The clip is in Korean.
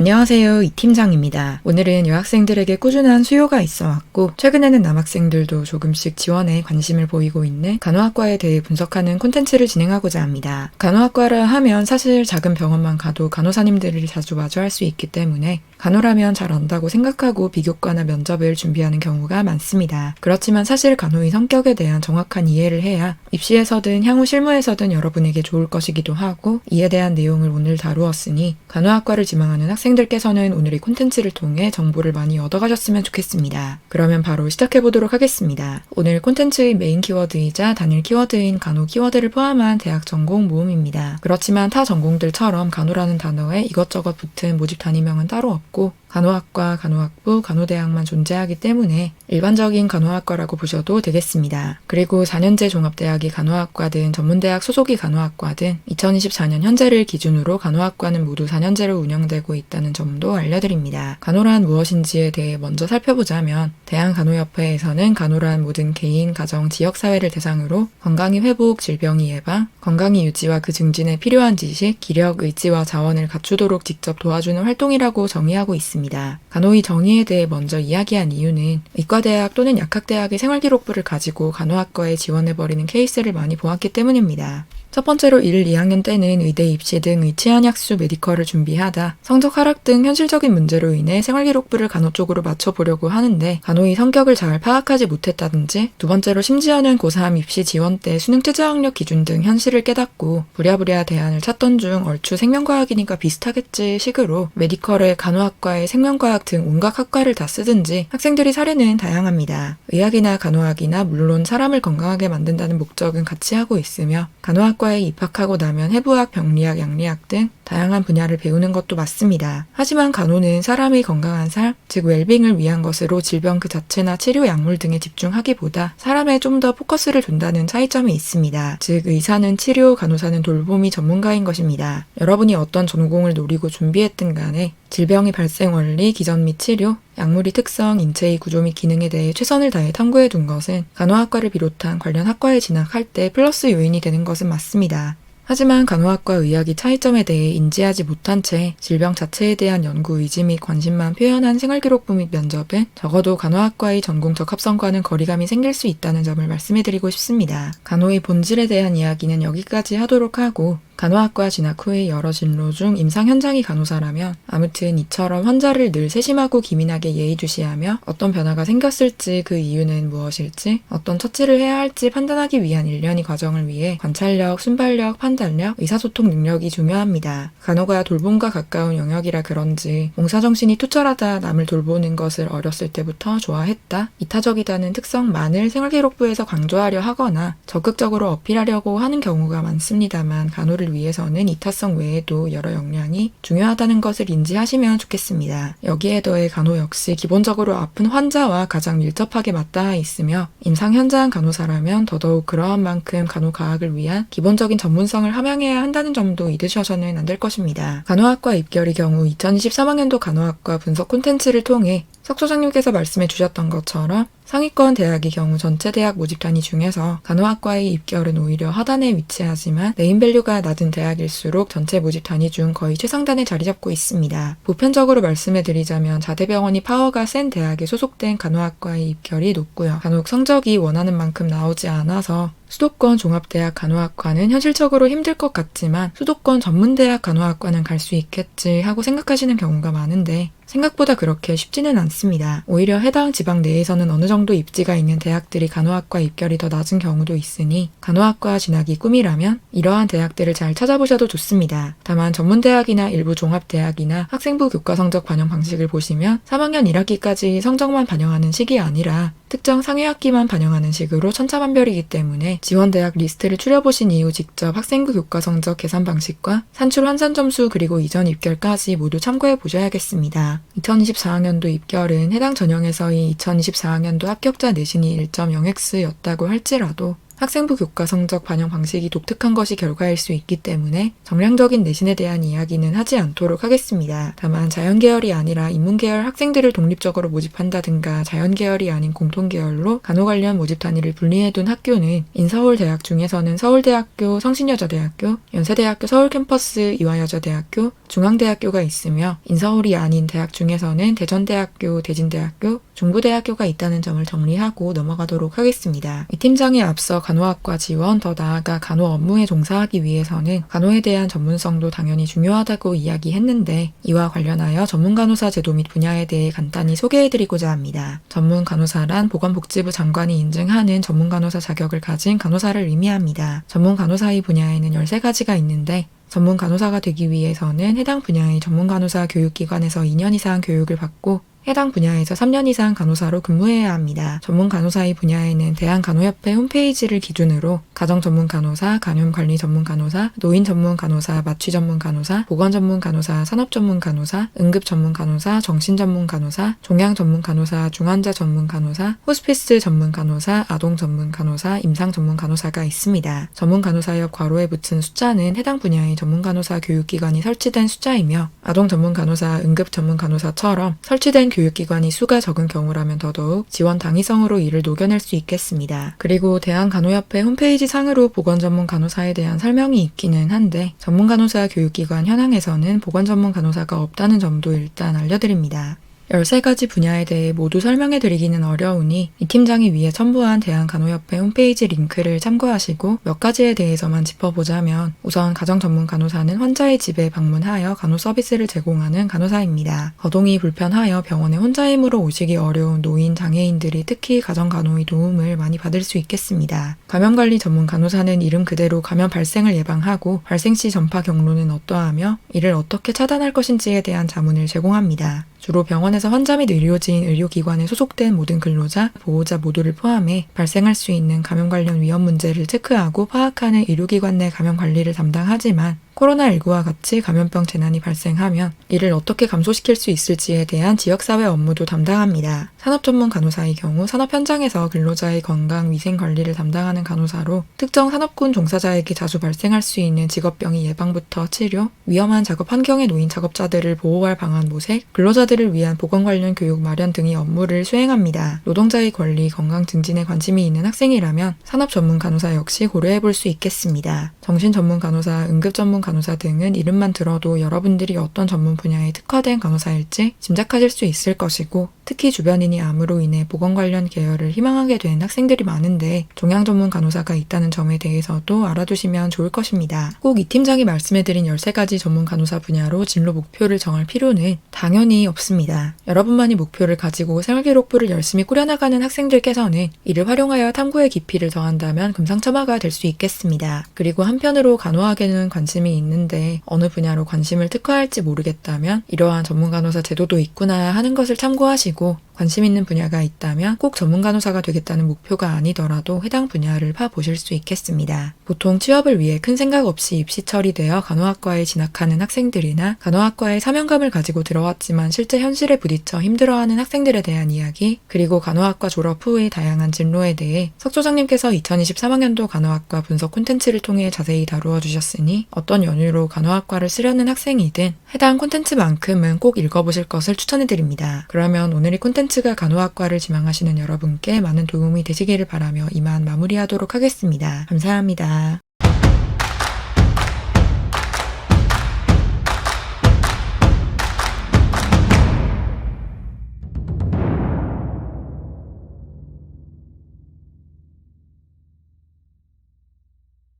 안녕하세요. 이 팀장입니다. 오늘은 여학생들에게 꾸준한 수요가 있어 왔고, 최근에는 남학생들도 조금씩 지원에 관심을 보이고 있는 간호학과에 대해 분석하는 콘텐츠를 진행하고자 합니다. 간호학과라 하면 사실 작은 병원만 가도 간호사님들을 자주 마주할 수 있기 때문에 간호라면 잘 안다고 생각하고 비교과나 면접을 준비하는 경우가 많습니다. 그렇지만 사실 간호의 성격에 대한 정확한 이해를 해야 입시에서든 향후 실무에서든 여러분에게 좋을 것이기도 하고 이에 대한 내용을 오늘 다루었으니 간호학과를 지망하는 학생 들께서는 오늘 이 콘텐츠를 통해 정보를 많이 얻어가셨으면 좋겠습니다. 그러면 바로 시작해보도록 하겠습니다. 오늘 콘텐츠의 메인 키워드이자 단일 키워드인 간호 키워드를 포함한 대학 전공 모음입니다. 그렇지만 타 전공들처럼 간호라는 단어에 이것저것 붙은 모집 단위명은 따로 없고 간호학과, 간호학부, 간호대학만 존재하기 때문에 일반적인 간호학과라고 보셔도 되겠습니다. 그리고 4년제 종합대학이 간호학과든 전문대학 소속이 간호학과든 2024년 현재를 기준으로 간호학과는 모두 4년제로 운영되고 있다 는 점도 알려드립니다. 간호란 무엇인지에 대해 먼저 살펴보자면 대한간호협회에서는 간호란 모든 개인, 가정, 지역사회를 대상으로 건강이 회복, 질병이 예방, 건강이 유지와 그 증진에 필요한 지식, 기력, 의지와 자원을 갖추도록 직접 도와주는 활동이라고 정의하고 있습니다. 간호의 정의에 대해 먼저 이야기한 이유는 의과대학 또는 약학대학의 생활기록부를 가지고 간호학과에 지원해버리는 케이스를 많이 보았기 때문입니다. 첫 번째로 1, 2학년 때는 의대 입시 등 의치한 약수 메디컬을 준비하다 성적 하락 등 현실적인 문제로 인해 생활기록부를 간호 쪽으로 맞춰보려고 하는데 간호의 성격을 잘 파악하지 못했다든지 두 번째로 심지어는 고3 입시 지원 때 수능 최저학력 기준 등 현실을 깨닫고 부랴부랴 대안을 찾던 중 얼추 생명과학이니까 비슷하겠지 식으로 메디컬에 간호학과에 생명과학 등 온갖 학과를 다 쓰든지 학생들이 사례는 다양합니다. 의학이나 간호학이나 물론 사람을 건강하게 만든다는 목적은 같이 하고 있으며 간호학 의학과에 입학하고 나면 해부학, 병리학, 양리학 등 다양한 분야를 배우는 것도 맞습니다. 하지만 간호는 사람의 건강한 삶, 즉 웰빙을 위한 것으로 질병 그 자체나 치료 약물 등에 집중하기보다 사람에 좀 더 포커스를 둔다는 차이점이 있습니다. 즉 의사는 치료, 간호사는 돌봄이 전문가인 것입니다. 여러분이 어떤 전공을 노리고 준비했든 간에 질병의 발생 원리, 기전 및 치료, 약물의 특성, 인체의 구조 및 기능에 대해 최선을 다해 탐구해 둔 것은 간호학과를 비롯한 관련 학과에 진학할 때 플러스 요인이 되는 것은 맞습니다. 하지만 간호학과 의학이 차이점에 대해 인지하지 못한 채 질병 자체에 대한 연구 의지 및 관심만 표현한 생활기록부 및 면접은 적어도 간호학과의 전공 적 합성과는 거리감이 생길 수 있다는 점을 말씀해드리고 싶습니다. 간호의 본질에 대한 이야기는 여기까지 하도록 하고 간호학과 진학 후에 여러 진로 중 임상 현장이 간호사라면 아무튼 이처럼 환자를 늘 세심하고 기민하게 예의주시하며 어떤 변화가 생겼을지 그 이유는 무엇일지 어떤 처치를 해야 할지 판단하기 위한 일련의 과정을 위해 관찰력, 순발력, 판단력, 의사소통 능력이 중요합니다. 간호가 돌봄과 가까운 영역이라 그런지 봉사정신이 투철하다 남을 돌보는 것을 어렸을 때부터 좋아했다 이타적이다는 특성만을 생활기록부에서 강조하려 하거나 적극적으로 어필하려고 하는 경우가 많습니다만 간호를 위해서는 이타성 외에도 여러 역량이 중요하다는 것을 인지하시면 좋겠습니다. 여기에 더해 간호 역시 기본적으로 아픈 환자와 가장 밀접하게 맞닿아 있으며 임상 현장 간호사라면 더더욱 그러한 만큼 간호과학을 위한 기본적인 전문성을 함양해야 한다는 점도 잊으셔서는 안 될 것입니다. 간호학과 입결의 경우 2023학년도 간호학과 분석 콘텐츠를 통해 석 소장님께서 말씀해 주셨던 것처럼 상위권 대학의 경우 전체 대학 모집 단위 중에서 간호학과의 입결은 오히려 하단에 위치하지만 네임밸류가 낮은 대학일수록 전체 모집 단위 중 거의 최상단에 자리 잡고 있습니다. 보편적으로 말씀해 드리자면 자대병원이 파워가 센 대학에 소속된 간호학과의 입결이 높고요. 간혹 성적이 원하는 만큼 나오지 않아서 수도권 종합대학 간호학과는 현실적으로 힘들 것 같지만 수도권 전문대학 간호학과는 갈 수 있겠지 하고 생각하시는 경우가 많은데 생각보다 그렇게 쉽지는 않습니다. 오히려 해당 지방 내에서는 어느 정도 입지가 있는 대학들이 간호학과 입결이 더 낮은 경우도 있으니 간호학과 진학이 꿈이라면 이러한 대학들을 잘 찾아보셔도 좋습니다. 다만 전문대학이나 일부 종합대학이나 학생부 교과 성적 반영 방식을 보시면 3학년 1학기까지 성적만 반영하는 식이 아니라 특정 상위학기만 반영하는 식으로 천차만별이기 때문에 지원대학 리스트를 추려보신 이후 직접 학생부 교과 성적 계산 방식과 산출 환산 점수 그리고 이전 입결까지 모두 참고해 보셔야겠습니다. 2024학년도 입결은 해당 전형에서의 2024학년도 합격자 내신이 1.0x였다고 할지라도 학생부 교과 성적 반영 방식이 독특한 것이 결과일 수 있기 때문에 정량적인 내신에 대한 이야기는 하지 않도록 하겠습니다. 다만 자연계열이 아니라 인문계열 학생들을 독립적으로 모집한다든가 자연계열이 아닌 공통계열로 간호 관련 모집 단위를 분리해둔 학교는 인서울대학 중에서는 서울대학교, 성신여자대학교, 연세대학교 서울캠퍼스 이화여자대학교, 중앙대학교가 있으며 인서울이 아닌 대학 중에서는 대전대학교, 대진대학교, 중부대학교가 있다는 점을 정리하고 넘어가도록 하겠습니다. 이 팀장에 앞서 간호학과 지원, 더 나아가 간호 업무에 종사하기 위해서는 간호에 대한 전문성도 당연히 중요하다고 이야기했는데 이와 관련하여 전문 간호사 제도 및 분야에 대해 간단히 소개해드리고자 합니다. 전문 간호사란 보건복지부 장관이 인증하는 전문 간호사 자격을 가진 간호사를 의미합니다. 전문 간호사의 분야에는 13가지가 있는데 전문 간호사가 되기 위해서는 해당 분야의 전문 간호사 교육기관에서 2년 이상 교육을 받고 해당 분야에서 3년 이상 간호사로 근무해야 합니다. 전문 간호사의 분야에는 대한간호협회 홈페이지를 기준으로 가정 전문 간호사, 간염 관리 전문 간호사, 노인 전문 간호사, 마취 전문 간호사, 보건 전문 간호사, 산업 전문 간호사, 응급 전문 간호사, 정신 전문 간호사, 종양 전문 간호사, 중환자 전문 간호사, 호스피스 전문 간호사, 아동 전문 간호사, 임상 전문 간호사가 있습니다. 전문 간호사역 괄호에 붙은 숫자는 해당 분야의 전문 간호사 교육기관이 설치된 숫자이며 아동 전문 간호사, 응급 전문 간호사처럼 설치된 교육기관이 수가 적은 경우라면 더더욱 지원 당위성으로 이를 녹여낼 수 있겠습니다. 그리고 대한간호협회 홈페이지 상으로 보건 전문 간호사에 대한 설명이 있기는 한데 전문 간호사 교육기관 현황에서는 보건 전문 간호사가 없다는 점도 일단 알려드립니다. 13가지 분야에 대해 모두 설명해 드리기는 어려우니 이 팀장이 위에 첨부한 대한간호협회 홈페이지 링크를 참고하시고 몇 가지에 대해서만 짚어보자면 우선 가정 전문 간호사는 환자의 집에 방문하여 간호 서비스를 제공하는 간호사입니다. 거동이 불편하여 병원에 혼자 힘으로 오시기 어려운 노인, 장애인들이 특히 가정 간호의 도움을 많이 받을 수 있겠습니다. 감염관리 전문 간호사는 이름 그대로 감염 발생을 예방하고 발생 시 전파 경로는 어떠하며 이를 어떻게 차단할 것인지에 대한 자문을 제공합니다. 주로 병원에서 환자 및 의료진, 의료기관에 소속된 모든 근로자, 보호자 모두를 포함해 발생할 수 있는 감염 관련 위험 문제를 체크하고 파악하는 의료기관 내 감염 관리를 담당하지만 코로나19와 같이 감염병 재난이 발생하면 이를 어떻게 감소시킬 수 있을지에 대한 지역사회 업무도 담당합니다. 산업 전문 간호사의 경우 산업 현장에서 근로자의 건강, 위생 관리를 담당하는 간호사로 특정 산업군 종사자에게 자주 발생할 수 있는 직업병의 예방부터 치료, 위험한 작업 환경에 놓인 작업자들을 보호할 방안 모색, 근로자 들을 위한 보건 관련 교육 마련 등의 업무를 수행합니다. 노동자의 권리, 건강 증진에 관심이 있는 학생이라면 산업 전문 간호사 역시 고려해 볼 수 있겠습니다. 정신 전문 간호사, 응급 전문 간호사 등은 이름만 들어도 여러분들이 어떤 전문 분야에 특화된 간호사일지 짐작하실 수 있을 것이고 특히 주변인이 암으로 인해 보건 관련 계열을 희망하게 된 학생들이 많은데 종양 전문 간호사가 있다는 점에 대해서도 알아두시면 좋을 것입니다. 꼭 이 팀장이 말씀해드린 13가지 전문 간호사 분야로 진로 목표를 정할 필요는 당연히 없습니다. 여러분만이 목표를 가지고 생활기록부를 열심히 꾸려나가는 학생들께서는 이를 활용하여 탐구의 깊이를 더한다면 금상첨화가 될 수 있겠습니다. 그리고 한편으로 간호학에는 관심이 있는데 어느 분야로 관심을 특화할지 모르겠다면 이러한 전문 간호사 제도도 있구나 하는 것을 참고하시고 관심 있는 분야가 있다면 꼭 전문 간호사가 되겠다는 목표가 아니더라도 해당 분야를 파보실 수 있겠습니다. 보통 취업을 위해 큰 생각 없이 입시 처리되어 간호학과에 진학하는 학생들이나 간호학과에 사명감을 가지고 들어왔지만 실제 현실에 부딪혀 힘들어하는 학생들에 대한 이야기, 그리고 간호학과 졸업 후의 다양한 진로에 대해 석조장님께서 2023학년도 간호학과 분석 콘텐츠를 통해 자세히 다루어 주셨으니 어떤 연유로 간호학과를 쓰려는 학생이든 해당 콘텐츠만큼은 꼭 읽어보실 것을 추천해드립니다. 그러면 오늘 이 콘텐츠가 간호학과를 지망하시는 여러분께 많은 도움이 되시기를 바라며 이만 마무리하도록 하겠습니다. 감사합니다.